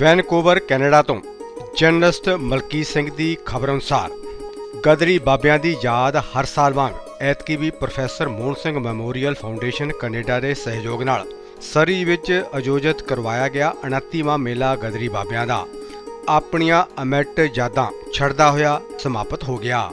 Vancouver, Canada ਤੋਂ। Journalist Malki Singh ਦੀ ਖਬਰ ਅਨੁਸਾਰ, ਗਦਰੀ ਬਾਬਿਆਂ ਦੀ ਯਾਦ ਹਰ ਸਾਲ ਵਾਂਗ, ਐਤਕੀ ਵੀ professor Mohan Singh memorial foundation Canada ਦੇ ਸਹਿਯੋਗ ਨਾਲ ਸਰੀ ਵਿੱਚ ਆਯੋਜਿਤ ਕਰਵਾਇਆ ਗਿਆ 29ਵਾਂ ਮੇਲਾ ਗਦਰੀ ਬਾਬਿਆਂ ਦਾ। ਆਪਣੀਆਂ ਅਮਿੱਟ ਯਾਦਾਂ ਛੱਡਦਾ ਹੋਇਆ ਸਮਾਪਤ ਹੋ ਗਿਆ।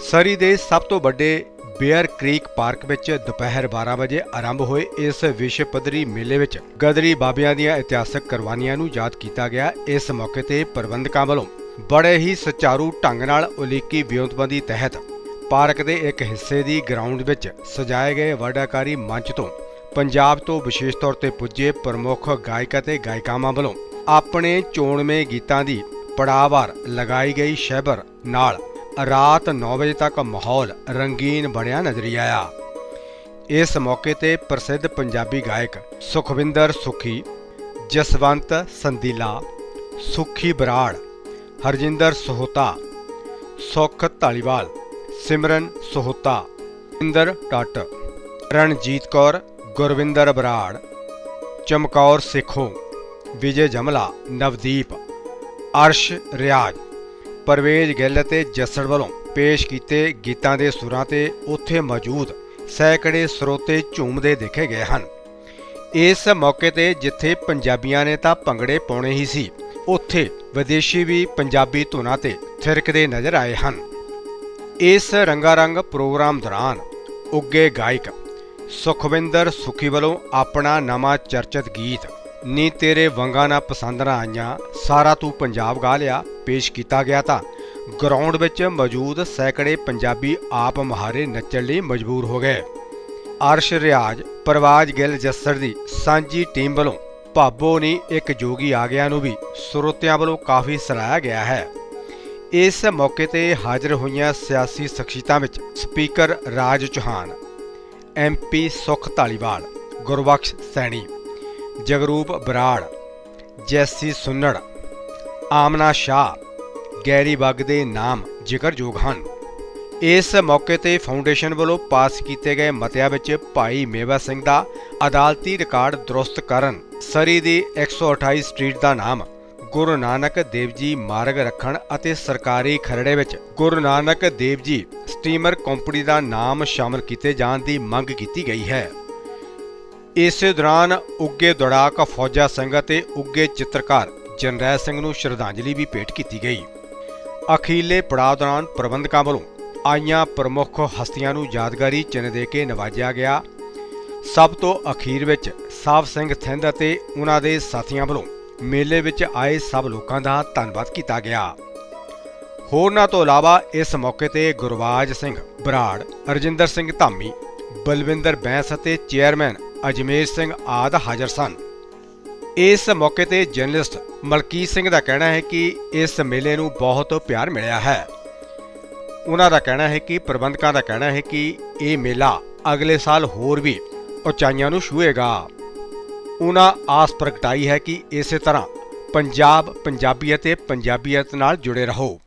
ਸਰੀ ਦੇ ਸਭ ਤੋਂ ਵੱਡੇ ਬੇਅਰ ਕ੍ਰੀਕ ਪਾਰਕ ਵਿੱਚ ਦੁਪਹਿਰ 12 ਵਜੇ ਆਰੰਭ ਹੋਏ ਇਸ ਵਿਸ਼ਵ ਪੱਧਰੀ ਮੇਲੇ ਵਿੱਚ ਗਦਰੀ ਬਾਬਿਆਂ ਦੀਆਂ ਇਤਿਹਾਸਕ ਕੁਰਬਾਨੀਆਂ ਨੂੰ ਯਾਦ ਕੀਤਾ ਗਿਆ ਇਸ ਮੌਕੇ ਤੇ ਪ੍ਰਬੰਧਕਾਂ ਵੱਲੋਂ ਬੜੇ ਹੀ ਸੁਚਾਰੂ ਢੰਗ ਨਾਲ ਉਲੀਕੀ ਵਿਉਂਤਬੰਦੀ ਤਹਿਤ ਪਾਰਕ ਦੇ ਇੱਕ ਹਿੱਸੇ ਦੀ ਗਰਾਊਂਡ ਵਿੱਚ ਸਜਾਏ ਗਏ ਵਰਡਾਕਾਰੀ ਮੰਚ ਤੋਂ ਪੰਜਾਬ ਤੋਂ ਵਿਸ਼ੇਸ਼ ਤੌਰ ਤੇ ਪੁੱਜੇ ਪ੍ਰਮੁੱਖ ਗਾਇਕ ਅਤੇ ਗਾਇਕਾਵਾਂ ਵੱਲੋਂ ਆਪਣੇ ਚੋਣਵੇਂ ਗੀਤਾਂ ਦੀ ਪੜਾਵਾਰ ਲਗਾਈ ਗਈ ਸ਼ੈਬਰ ਨਾਲ ਰਾਤ 9 ਵਜੇ ਤੱਕ ਮਾਹੌਲ ਰੰਗੀਨ ਬਣਿਆ ਨਜ਼ਰੀ ਆਇਆ। ਇਸ ਮੌਕੇ ਤੇ ਪ੍ਰਸਿੱਧ ਪੰਜਾਬੀ ਗਾਇਕ ਸੁਖਵਿੰਦਰ ਸੁਖੀ, ਜਸਵੰਤ ਸੰਦੀਲਾ, ਸੁਖੀ ਬਰਾੜ, ਹਰਜਿੰਦਰ ਸੋਹਤਾ, ਸੁਖ ਢਾਲੀਵਾਲ ਸਿਮਰਨ ਸੋਹਤਾ, ਇੰਦਰ ਟੱਟ, ਰਣਜੀਤ ਕੌਰ, ਗੁਰਵਿੰਦਰ ਬਰਾੜ, ਚਮਕੌਰ ਸਿੱਖੋ, ਵਿਜੇ ਜਮਲਾ, ਨਵਦੀਪ, ਅਰਸ਼ ਰਿਆਜ। ਪਰਵੇਜ ਗਿੱਲ ਅਤੇ ਜੱਸੜ ਵੱਲੋਂ ਪੇਸ਼ ਕੀਤੇ ਗੀਤਾਂ ਦੇ ਸੁਰਾਂ ਤੇ ਉੱਥੇ ਮੌਜੂਦ ਸੈਂਕੜੇ ਸਰੋਤੇ ਝੂਮਦੇ ਦੇਖੇ ਗਏ ਹਨ। ਇਸ ਮੌਕੇ ਤੇ ਜਿੱਥੇ ਪੰਜਾਬੀਆਂ ਨੇ ਤਾਂ ਭੰਗੜੇ ਪਾਉਣੇ ਹੀ ਸੀ, ਉੱਥੇ ਵਿਦੇਸ਼ੀ ਵੀ ਪੰਜਾਬੀ ਧੁਨਾਂ ਤੇ ਥਿਰਕਦੇ ਨਜ਼ਰ ਆਏ ਹਨ। ਇਸ ਰੰਗਾਰੰਗ ਪ੍ਰੋਗਰਾਮ ਦੌਰਾਨ ਉੱਗੇ ਗਾਇਕ ਸੁਖਵਿੰਦਰ ਸੁਖੀ ਵੱਲੋਂ ਆਪਣਾ ਨਵਾਂ ਚਰਚਿਤ ਗੀਤ ਨੀ ਤੇਰੇ ਵੰਗਾਂ ਨਾ ਪਸੰਦ ਨਾ ਆਈਆਂ, ਸਾਰਾ ਤੂੰ ਪੰਜਾਬ ਗਾ ਲਿਆ, ਪੇਸ਼ ਕੀਤਾ ਗਿਆ ਤਾਂ। ਗਰਾਊਂਡ ਵਿੱਚ ਮੌਜੂਦ ਸੈਂਕੜੇ ਪੰਜਾਬੀ ਆਪ ਮਹਾਰੇ ਨੱਚਣ ਲਈ ਮਜਬੂਰ ਹੋ ਗਏ। ਅਰਸ਼ ਰਿਆਜ, ਪਰਵਾਜ਼ ਗਿੱਲ ਜੱਸਰ ਦੀ ਸਾਂਝੀ ਟੀਮ ਵੱਲੋਂ ਭਾਬੋ ਨੀ ਇੱਕ ਜੋਗੀ ਆ ਗਿਆ ਨੂੰ ਵੀ ਸਰੋਤਿਆਂ ਵੱਲੋਂ ਕਾਫੀ ਸਰਾਇਆ ਗਿਆ ਹੈ। ਇਸ ਮੌਕੇ ਤੇ ਹਾਜ਼ਰ ਹੋਈਆਂ ਸਿਆਸੀ ਸ਼ਖਸੀਅਤਾਂ ਵਿੱਚ ਸਪੀਕਰ ਰਾਜ ਚੌਹਾਨ ਐਮਪੀ ਸੁਖ ਢਾਲੀਵਾਲ ਗੁਰਬਖਸ਼ ਸੈਣੀ ਜਗਰੂਪ ਬਰਾੜ, ਜੈਸੀ ਸੁੰਨੜ, ਆਮਨਾ ਸ਼ਾਹ, ਗੈਰੀ ਬੱਗ ਦੇ ਨਾਮ ਜ਼ਿਕਰਯੋਗ ਹਨ। ਇਸ ਮੌਕੇ ਤੇ ਫਾਊਂਡੇਸ਼ਨ ਵੱਲੋਂ ਪਾਸ ਕੀਤੇ ਗਏ ਮਤਿਆਂ ਵਿੱਚ ਭਾਈ ਮੇਵਾ ਸਿੰਘ ਦਾ ਅਦਾਲਤੀ ਰਿਕਾਰਡ ਦਰੁਸਤ ਕਰਨ ਸਰੀ ਦੀ 128 ਸਟਰੀਟ ਦਾ ਨਾਮ ਗੁਰੂ ਨਾਨਕ ਦੇਵ ਜੀ ਮਾਰਗ ਰੱਖਣ ਅਤੇ ਸਰਕਾਰੀ ਖਰੜੇ ਵਿੱਚ ਗੁਰੂ ਨਾਨਕ ਦੇਵ ਜੀ ਸਟੀਮਰ ਕੰਪਨੀ ਦਾ ਨਾਮ ਸ਼ਾਮਲ ਕੀਤੇ ਜਾਣ ਦੀ ਮੰਗ ਕੀਤੀ ਗਈ ਹੈ। ਇਸੇ ਦੌਰਾਨ ਉੱਗੇ ਦੌੜਾਕ ਫੌਜਾ ਸਿੰਘ ਅਤੇ ਉੱਗੇ ਚਿੱਤਰਕਾਰ ਜਨਰੈਲ ਸਿੰਘ ਨੂੰ ਸ਼ਰਧਾਂਜਲੀ ਵੀ ਭੇਟ ਕੀਤੀ ਗਈ। ਅਖੀਰਲੇ ਪੜਾਅ ਦੌਰਾਨ ਪ੍ਰਬੰਧਕਾਂ ਵੱਲੋਂ ਆਈਆਂ ਪ੍ਰਮੁੱਖ ਹਸਤੀਆਂ ਨੂੰ ਯਾਦਗਾਰੀ ਚਿੰਨ੍ਹ ਦੇ ਕੇ ਨਵਾਜਿਆ ਗਿਆ। ਸਭ ਤੋਂ ਅਖੀਰ ਵਿੱਚ ਸਾਫ਼ ਸਿੰਘ ਥਿੰਦ ਅਤੇ ਉਹਨਾਂ ਦੇ ਸਾਥੀਆਂ ਵੱਲੋਂ ਮੇਲੇ ਵਿੱਚ ਆਏ ਸਭ ਲੋਕਾਂ ਦਾ ਧੰਨਵਾਦ ਕੀਤਾ ਗਿਆ। ਹੋਰਨਾਂ ਤੋਂ ਇਲਾਵਾ ਇਸ ਮੌਕੇ ਤੇ ਗੁਰਵਾਜ ਸਿੰਘ ਬਰਾੜ ਅਰਜਿੰਦਰ ਸਿੰਘ ਧਾਮੀ, ਬਲਵਿੰਦਰ ਬੈਂਸ ਅਤੇ ਚੇਅਰਮੈਨ ਅਜਮੇਰ ਸਿੰਘ ਆਦ ਹਾਜ਼ਰ ਸਨ। ਇਸ ਮੌਕੇ ਤੇ ਜਰਨਲਿਸਟ ਮਲਕੀਤ ਸਿੰਘ ਦਾ ਕਹਿਣਾ ਹੈ ਕਿ ਇਸ ਮੇਲੇ ਨੂੰ ਬਹੁਤ ਪਿਆਰ ਮਿਲਿਆ ਹੈ। ਉਹਨਾਂ ਦਾ ਕਹਿਣਾ ਹੈ ਕਿ ਪ੍ਰਬੰਧਕਾਂ ਦਾ ਕਹਿਣਾ ਹੈ ਕਿ ਇਹ ਮੇਲਾ ਅਗਲੇ ਸਾਲ ਹੋਰ ਵੀ ਉਚਾਈਆਂ ਨੂੰ ਛੂਹੇਗਾ ਉਹਨਾਂ ਆਸ ਪ੍ਰਗਟਾਈ ਹੈ ਕਿ ਇਸੇ ਤਰ੍ਹਾਂ ਪੰਜਾਬ ਪੰਜਾਬੀ ਅਤੇ ਪੰਜਾਬੀਅਤ ਨਾਲ ਜੁੜੇ ਰਹੋ।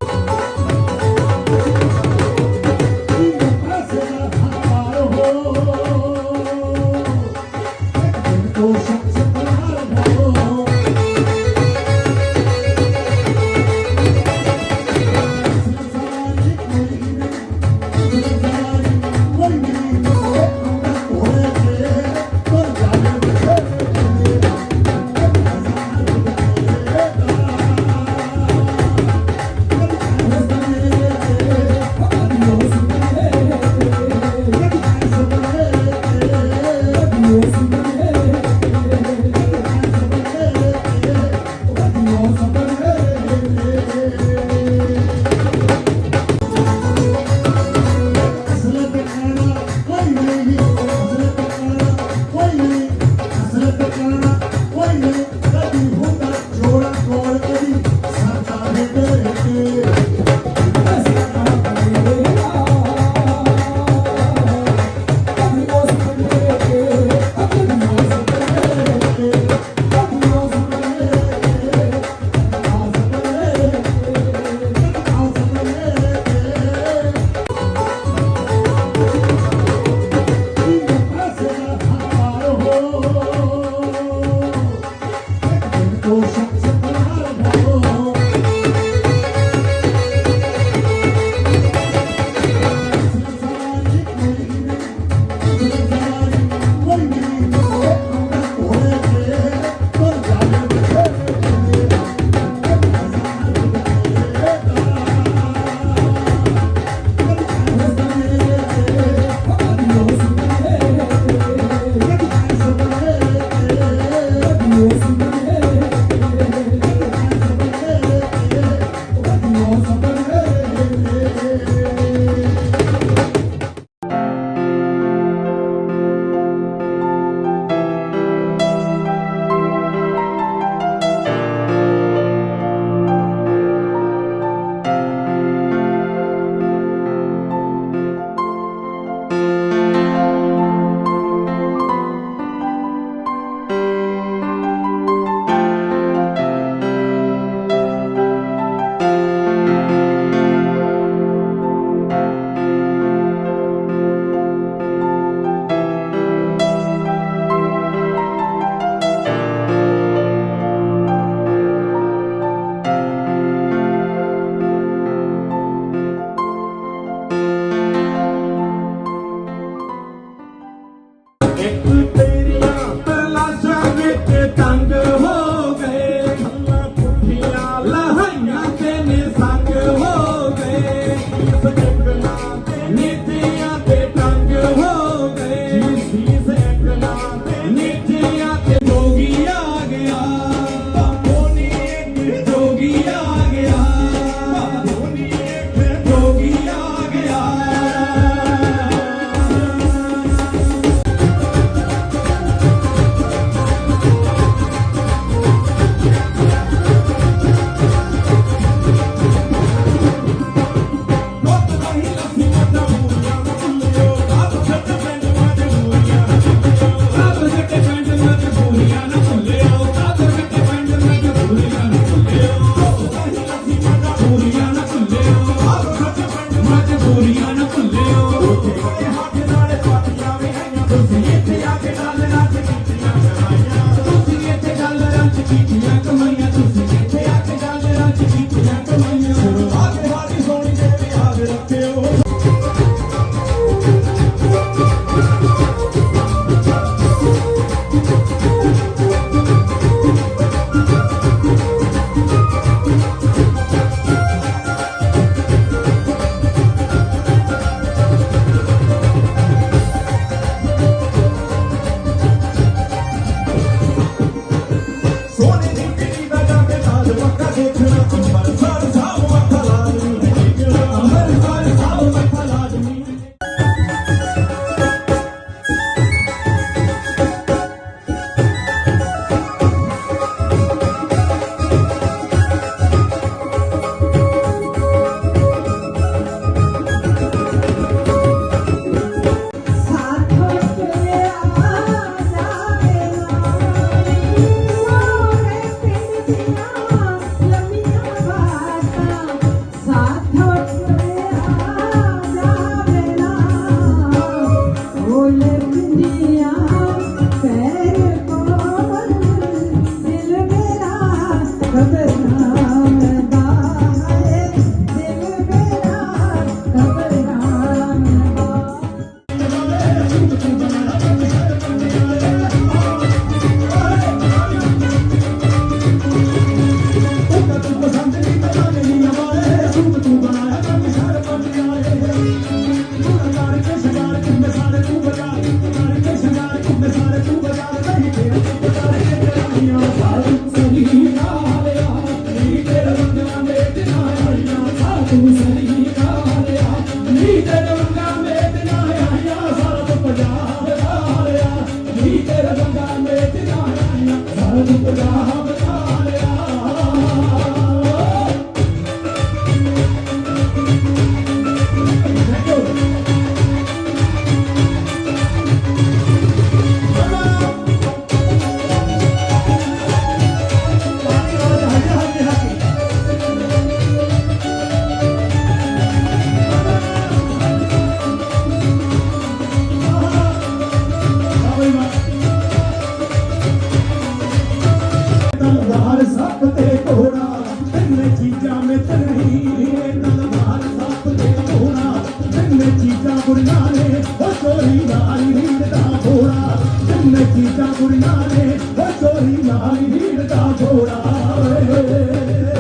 रसोई नारी भीड़ का घोड़ा